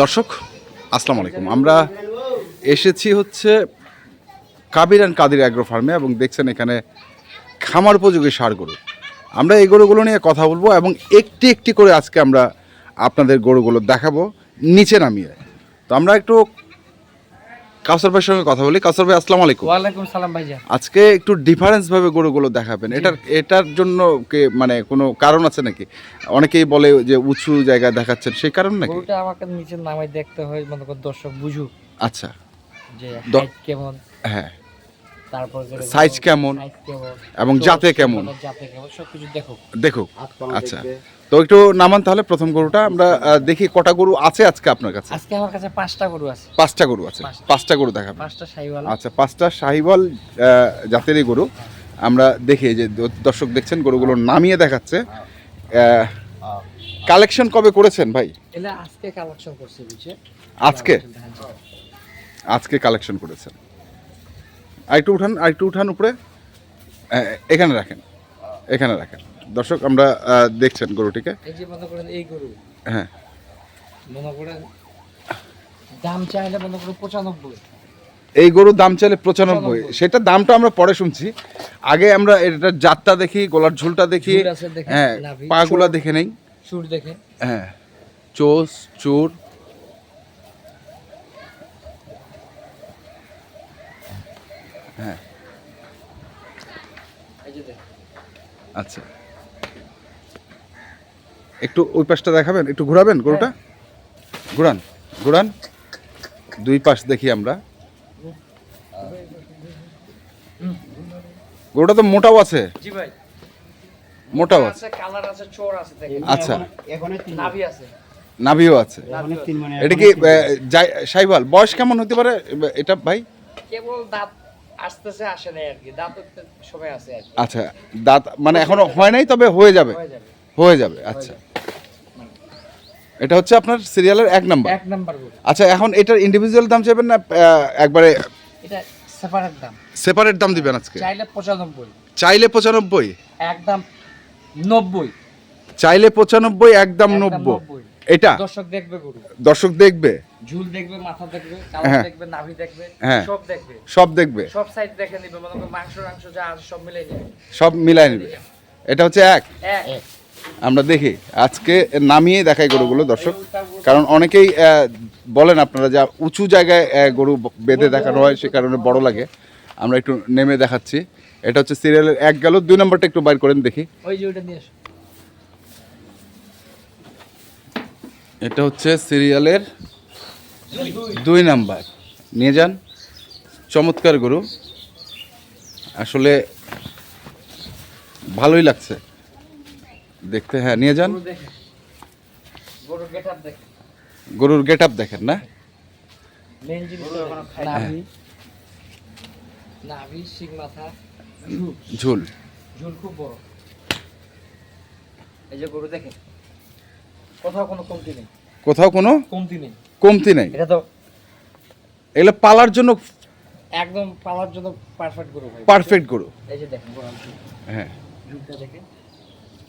দর্শক, আসসালামু আলাইকুম। আমরা এসেছি হচ্ছে কাবির অ্যান্ড কাদির অ্যাগ্রো ফার্মে এবং দেখছেন এখানে খামার উপযোগী সার গরু। আমরা এই গরুগুলো নিয়ে কথা বলব এবং একটি একটি করে আজকে আমরা আপনাদের গরুগুলো দেখাবো নিচে নামিয়ে। তো আমরা একটু কাউসার ভাইয়ের সঙ্গে কথা বলি। কাউসার ভাই আসসালামু আলাইকুম। ওয়ালাইকুম সালাম ভাইজান। আজকে একটু ডিফারেন্স ভাবে গরুগুলো দেখাবেন। এটার এটার জন্য কে মানে কোনো কারণ আছে নাকি? অনেকেই বলে যে উঁচু জায়গায় দেখাচ্ছেন সেই কারণ নাকি? গরুটা আমাকে নিচে নামাই দেখতে হয় মনে কর দর্শক বুঝুক। আচ্ছা। যে height কেমন। হ্যাঁ। তারপর যে কেমন? এবং জাতে কেমন? দেখো। আচ্ছা। তো একটু নামান তাহলে প্রথম গরুটা আমরা দেখি কটা গরু আছে আজকে আপনার কাছে? আজকে আমার কাছে পাঁচটা গরু আছে। পাঁচটা গরু আছে। পাঁচটা। গরু দেখাবেন। পাঁচটা সাইওয়ালা আচ্ছা পাঁচটা শাহিওয়াল জাতেরই গরু। আমরা দেখি যে দর্শক দেখছেন গরুগুলো নামিয়ে দেখাচ্ছে। কালেকশন কবে করেছেন ভাই? আজকে কালেকশন করছে আজকে? আজকে কালেকশন করেছেন। আরেকটু উঠান আরেকটু উঠান উপরে। এখানে রাখেন এখানে রাখেন। দর্শক আমরা দেখছেন গরুটিকে। এই গরু হ্যাঁ। মনে করেন দাম চাইলে মনে করেন পঁচানব্বই। এই গরুর দাম চাইলে পঁচানব্বই। সেটা দামটা আমরা পরে শুনছি। আগে আমরা এটার জাতটা দেখি গলার ঝুলটা দেখি। হ্যাঁ পাগুলা দেখে নেই। দেখে হ্যাঁ চোস চুর। হ্যাঁ। এই যে দেখেন আচ্ছা। একটু ওই পাশটা দেখাবেন? একটু ঘোরাবেন গরুটা? ঘোরান ঘোরান। দুই পাশ দেখি আমরা। গরুটা তো মোটাও আছে। জি ভাই। মোটাও আছে। আছে কালার আছে চোর আছে দেখেন। আচ্ছা। নাভি নাভিও আছে। নাভিও আছে। এটা কি সাইবাল বয়স কেমন হতে পারে? এটা ভাই? কেবল দাঁত আসতেছে আসে নাই আর কি দাঁত সময় আছে আর আচ্ছা দাঁত মানে এখনও হয় নাই তবে হয়ে যাবে। হয়ে যাবে। আচ্ছা। এটা হচ্ছে আপনার সিরিয়ালের এক নাম্বার। এক নাম্বার আচ্ছা এখন এটার ইন্ডিভিজুয়াল দাম চাইবেন না একবারে এটা সেপারেট দাম। সেপারেট দাম দিবেন আজকে? চাইলে পঁচানব্বই। চাইলে পঁচানব্বই? একদম নব্বই। চাইলে পঁচানব্বই একদম একদম নব্বই। এটা? দর্শক দেখবে গরু। দর্শক দেখবে? ঝুল দেখবে মাথা দেখবে হ্যাঁ। কালার দেখবে নাভি দেখবে হ্যাঁ। সব দেখবে। সব দেখবে? সব সাইড দেখে নিবে মনে করো মাংস মাংস যা সব মিলাই নেবে। সব মিলাই নেবে? এটা হচ্ছে এক? এক। আমরা দেখি। আজকে নামিয়ে দেখাই গরুগুলো দর্শক। কারণ অনেকেই বলেন আপনারা যা উঁচু জায়গায় গরু বেঁধে দেখানো হয় সে কারণে বড় লাগে। আমরা একটু নেমে দেখাচ্ছি। এটা হচ্ছে সিরিয়ালের এক গেল দুই নম্বরটা একটু বাইর করেন দেখি। ওই যে ওইটা নিয়ে এটা হচ্ছে সিরিয়ালের দুই নাম্বার। নিয়ে যান। চমৎকার গরু। আসলে ভালোই লাগছে। দেখতে হ্যাঁ নিয়ে যান। গরুর গেট আপ দেখেন না? মাথা। ঝুল। ঝুল খুব বড়। এই যে গরু দেখে কোথাও কোনো কমতি নেই। কোথাও কোনো কমতি নেই। কমতি নাই? এটা তো এগুলো পালার জন্য একদম পালার জন্য পারফেক্ট গরু ভাই। পারফেক্ট গরু। এই যে দেখেন গোড়াল হ্যাঁ। ঝুলটা দেখেন।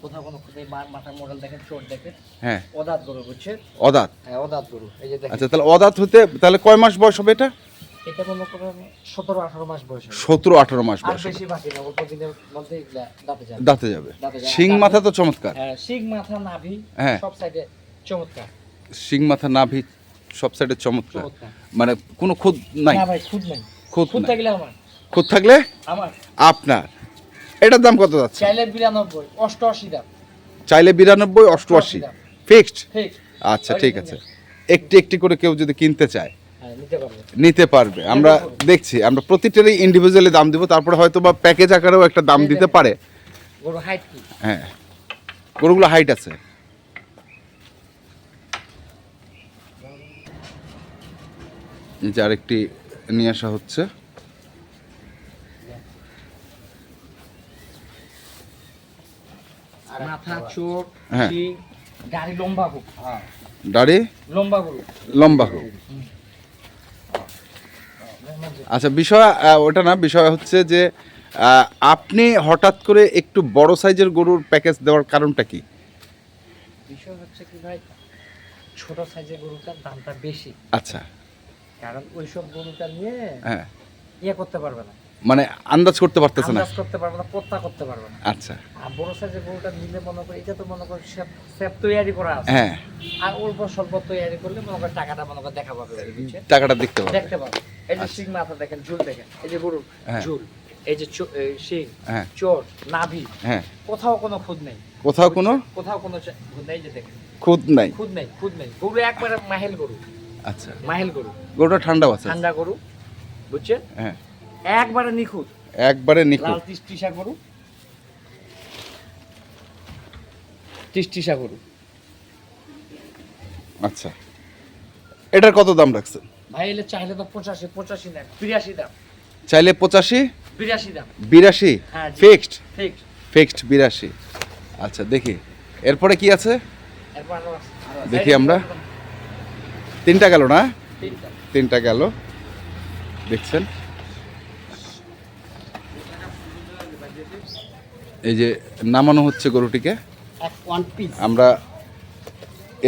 কোথাও কোনো কোথায় মাথার মডেল দেখেন চোট দেখেন। হ্যাঁ। অদাত গরু বুঝছে অদাঁত। হ্যাঁ অদাত গরু। এই যে দেখেন। আচ্ছা তাহলে অদাঁত হতে তাহলে কয় মাস বয়স হবে এটা? এটা মনে করেন সতেরো আঠারো মাস বয়স সতেরো আঠারো মাস বয়স বেশি বাকি না অল্প দিনের মধ্যে দাঁতে যাবে। দাঁতে যাবে। শিং মাথা তো চমৎকার। হ্যাঁ শিং মাথা নাভি হ্যাঁ। সব সাইডে চমৎকার। শিং মাথা নাভি সব সাইডে চমৎকার। চমৎকার। মানে কোনো খুদ নাই। খুদ নাই। খুদ খুদ থাকলে আমার। খুদ থাকলে? আমার। আপনার। এটার দাম কত যাচ্ছে? চাইলে বিরানব্বই অষ্টআশি দাম। চাইলে বিরানব্বই অষ্টআশি। ফিক্সড আচ্ছা ঠিক আছে। একটি একটি করে কেউ যদি কিনতে চায় হ্যাঁ নিতে পারবে। আমরা দেখছি আমরা প্রতিটারই ইন্ডিভিজুয়ালি দাম দিব তারপরে হয়তো বা প্যাকেজ আকারেও একটা দাম দিতে পারে। গরু হাইট কি? হ্যাঁ। গরুগুলো হাইট আছে। এই যে আরেকটি নিয়ে আসা হচ্ছে। মাথা চোখ হ্যাঁ। গাড়ি লম্বা হোক দাড়ি? লম্বা গরু। লম্বা হোক আচ্ছা বিষয় ওটা না বিষয় হচ্ছে যে আপনি হঠাৎ করে একটু বড় সাইজের গরুর প্যাকেজ দেওয়ার কারণটা কি? বিষয় হচ্ছে কি ভাই ছোট সাইজের গরুটার দামটা বেশি। আচ্ছা। কারণ ওইসব গরুটা নিয়ে হ্যাঁ। ইয়ে করতে পারবে না। মানে আন্দাজ করতে পারতেছে না। আন্দাজ করতে পারবে না পত্তা করতে পারবে না। আচ্ছা। আর বড় সাইজের গরুটা নিলে মনে করি এটা তো মনে করি সেপ তৈরি করা আছে। হ্যাঁ। আর অল্প স্বল্প তৈরি করলে মনে করেন টাকাটা মনে করেন দেখা পাবে? টাকাটা দেখতে পাবে। দেখতে পাবে। এই যে আচ্ছা। শিং মাথা দেখেন ঝুল দেখেন এই যে গরুর হ্যাঁ। ঝুল এই যে শিং হ্যাঁ। চোর নাভি হ্যাঁ। কোথাও কোনো খুদ নেই। কোথাও কোনো? কোথাও কোনো খুদ নেই যে দেখেন। খুদ নাই। খুদ নেই খুদ নেই। গরু একবারে মাহেল গরু। আচ্ছা। মাহেল গরু। গরুটা ঠান্ডাও আছে। ঠান্ডা গরু বুঝছেন? হ্যাঁ। একবারে নিখুঁত। একবারে নিখুঁত। লাল টিসা গরু। টিস গরু। আচ্ছা। এটার কত দাম রাখছেন? ভাই এলে চাইলে তো পঁচাশি বিরাশি দাম চাইলে পঁচাশি? বিরাশি দাম বিরাশি? হ্যাঁ, ফিক্সড ফিক্সড বিরাশি। আচ্ছা দেখি। এরপরে কি আছে। দেখি আমরা। তিনটা গেল না? তিনটা। তিনটা গেল। দেখছেন? এই যে নামানো হচ্ছে গরুটিকে। আমরা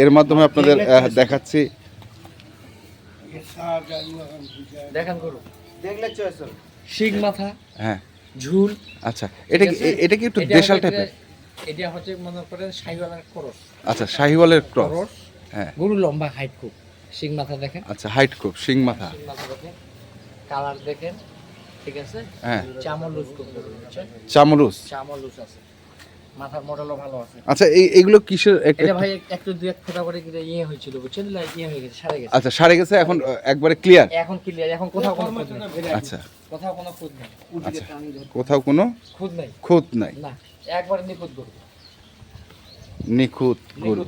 এর মাধ্যমে আপনাদের দেখাচ্ছি দেখেন গরু দেখলে চয়েস শিং মাথা হ্যাঁ। ঝুল। আচ্ছা এটা কি এটা কি একটু এটা দেশাল হচ্ছে- টাইপের এটা হচ্ছে মনে করেন সাইওয়ালার করস। আচ্ছা শাহিওয়ালের ক্রস। হ্যাঁ। গরু লম্বা হাইট খুব। শিং মাথা দেখেন। আচ্ছা হাইট খুব শিং মাথা। দেখেন। কালার দেখেন ঠিক আছে? হ্যাঁ। চামল লুজ খুব গরু বুঝছেন? চামরুস চামল লুজ আছে। মাথার মডেলও ভালো আছে। আচ্ছা এই এগুলো কিসের এটা ভাই একটু দুই এক ফোঁটা করে কিন্তু ইয়ে হয়েছিল বুঝছেন? লা- ইয়ে হয়ে গেছে সারে গেছে। আচ্ছা সারে গেছে এখন একবারে ক্লিয়ার এখন ক্লিয়ার এখন কোথাও কোনো আচ্ছা। কোথাও কোনো খুদ নেই। আচ্ছা কোথাও কোনো খুদ নেই। খুঁত নাই। না একবারে নিখুঁত গরু। নিখুঁত গরু।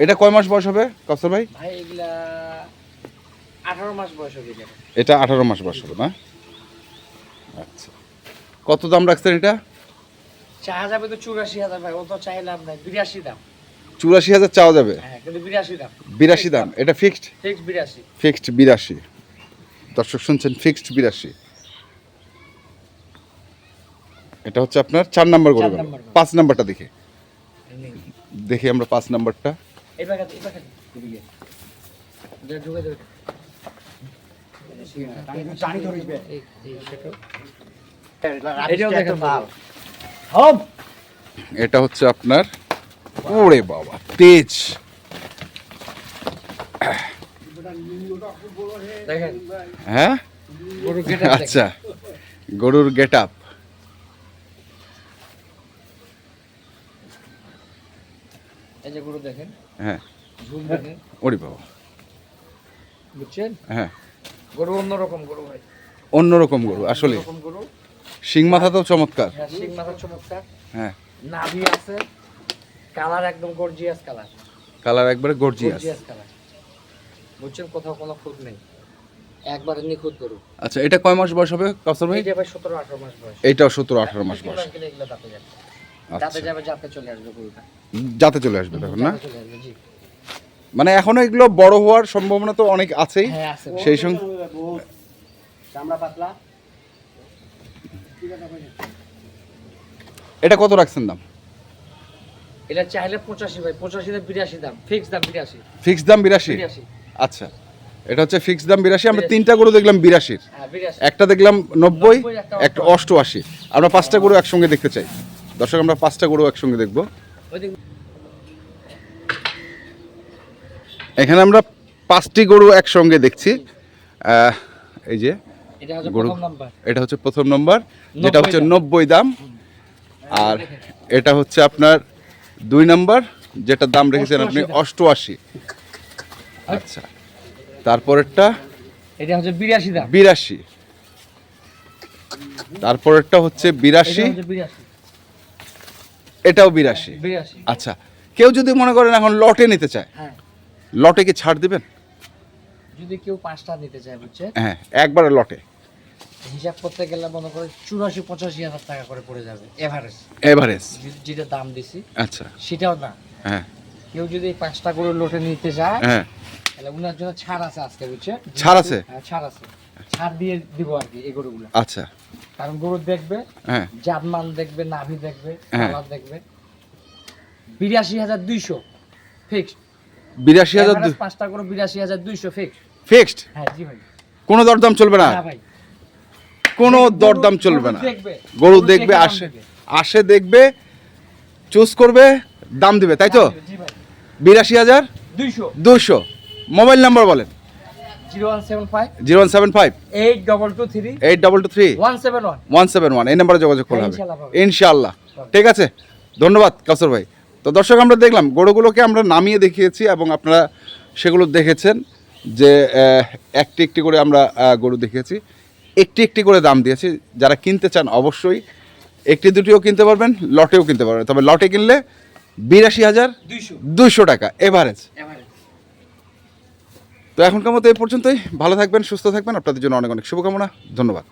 এটা কয় মাস বয়স হবে কসর ভাই? ভাই এগুলা আঠারো মাস বয়স যাবে এটা আঠারো মাস বয়স হবে না? আচ্ছা। কত দাম রাখছেন এটা? চা যাবে তো চুরাশি হাজার ভাই ও তো চাইলাম না বিরাশি দাম। চুরাশি হাজার চাওয়া যাবে? হ্যাঁ বিরাশি দাম। এটা ফিক্সড ফিক্সড বিরাশি। দর্শক শুনছেন ফিক্সড বিরাশি। এটা হচ্ছে আপনার চার। নাম্বার গরু। পাঁচ নাম্বারটা দেখি। দেখি আমরা পাঁচ নাম্বারটা। এটা হচ্ছে আপনার ওরে বাবা তেজ। হ্যাঁ? আচ্ছা গরুর গেট আপ এই যে গরু দেখেন। হ্যাঁ। ওরে বাবা। বুঝছেন? হ্যাঁ। গরু অন্যরকম গরু ভাই। অন্যরকম গরু আসলে। গরু। শিং মাথা তো চমৎকার। হ্যাঁ শিং মাথা চমৎকার। হ্যাঁ। নাভি আছে কালার একদম গর্জিয়াস কালার। কালার একবারে গর্জিয়াস। কালার। বুঝছেন কোথাও কোনো খুঁত নেই। একবারে নিখুঁত গরু। আচ্ছা এটা কয় মাস বয়স হবে কাউসার ভাই? এইটা ভাই সতেরো আঠারো মাস বয়স। এইটাও সতেরো আঠারো মাস বয়স। এগুলো এগুলো দাঁতে যাবে। আচ্ছা। দাঁতে যাবে যাতে চলে আসবে গরুটা। যাতে চলে আসবে তখন না? চলে আসবে জি। মানে এখনও এগুলো বড় হওয়ার সম্ভাবনা তো অনেক আছেই। হ্যাঁ সেই সঙ্গে এটা কত রাখছেন দাম? এটা চাইলে পঁচাশি ভাই পঁচাশি দাম বিরাশি দাম ফিক্স দাম বিরাশি। ফিক্স দাম বিরাশি? আচ্ছা এটা হচ্ছে ফিক্স দাম বিরাশি আমরা তিনটা গরু দেখলাম বিরাশির। হ্যাঁ একটা দেখলাম নব্বই একটা অষ্টআশি। আমরা পাঁচটা গরু একসঙ্গে দেখতে চাই। দর্শক আমরা পাঁচটা গরু একসঙ্গে দেখব। এখানে আমরা পাঁচটি গরু একসঙ্গে দেখছি। এই যে গরু। এটা হচ্ছে প্রথম নম্বর যেটা হচ্ছে নব্বই দাম। আর এটা হচ্ছে আপনার দুই নম্বর যেটা দাম রেখেছেন আপনি অষ্টআশি আচ্ছা তারপরেরটা? এটা হচ্ছে বিরাশি দাম। বিরাশি। তারপরেরটা হচ্ছে বিরাশি। এটাও বিরাশি। আচ্ছা কেউ যদি মনে করেন এখন লটে নিতে চায় হ্যাঁ। লটে কি ছাড় দিবেন? যদি কেউ পাঁচটা নিতে চায় বুঝছে হ্যাঁ একবারে লটে। হিসাব করতে গেলে মনে করে চুরাশি পঁচাশি হাজার টাকা করে পড়ে যাবে এভারেজ এভারেজ যেটা দাম দিছি আচ্ছা। সেটাও না। হ্যাঁ। কেউ যদি পাঁচটা করে লটে নিতে চায় হ্যাঁ। তাহলে উনার জন্য ছাড় আছে আজকে বুঝছে ছাড় আছে? হ্যাঁ ছাড় আছে। ছাড় দিয়ে দিব আর কি এই গরুগুলো। আচ্ছা। কারণ গরু দেখবে হ্যাঁ। জাতমান দেখবে নাভি দেখবে হ্যাঁ। কালার দেখবে। বিরাশি হাজার দুইশো ফিক্সড বিরাশি হাজার পাঁচটা করে বিরাশি হাজার দুইশো ফিক্সড ফিক্সড হ্যাঁ জি ভাই। কোনো দরদাম চলবে না? ভাই। কোনো দরদাম চলবে না। গরু দেখবে দেখে আসে আসে দেখবে চুজ করবে দাম দিবে তাই তো? বিরাশি হাজার দুইশো। মোবাইল নাম্বার বলেন। Zero one seven five. Eight double two three. Eight double two three. One seven one. One seven one. এই নাম্বারে যোগাযোগ হ্যাঁ, হবে। ইনশাআল্লাহ ঠিক আছে? ধন্যবাদ কাসর ভাই। তো দর্শক আমরা দেখলাম গরুগুলোকে আমরা নামিয়ে দেখিয়েছি এবং আপনারা সেগুলো দেখেছেন যে একটি একটি করে আমরা গরু দেখিয়েছি। একটি একটি করে দাম দিয়েছি। যারা কিনতে চান অবশ্যই একটি দুটিও কিনতে পারবেন লটেও কিনতে পারবেন। তবে লটে কিনলে বিরাশি হাজার দুইশো টাকা এভারেজ। এভারেজ। তো এখনকার মতো এই পর্যন্তই। ভালো থাকবেন সুস্থ থাকবেন। আপনাদের জন্য অনেক অনেক শুভকামনা। ধন্যবাদ।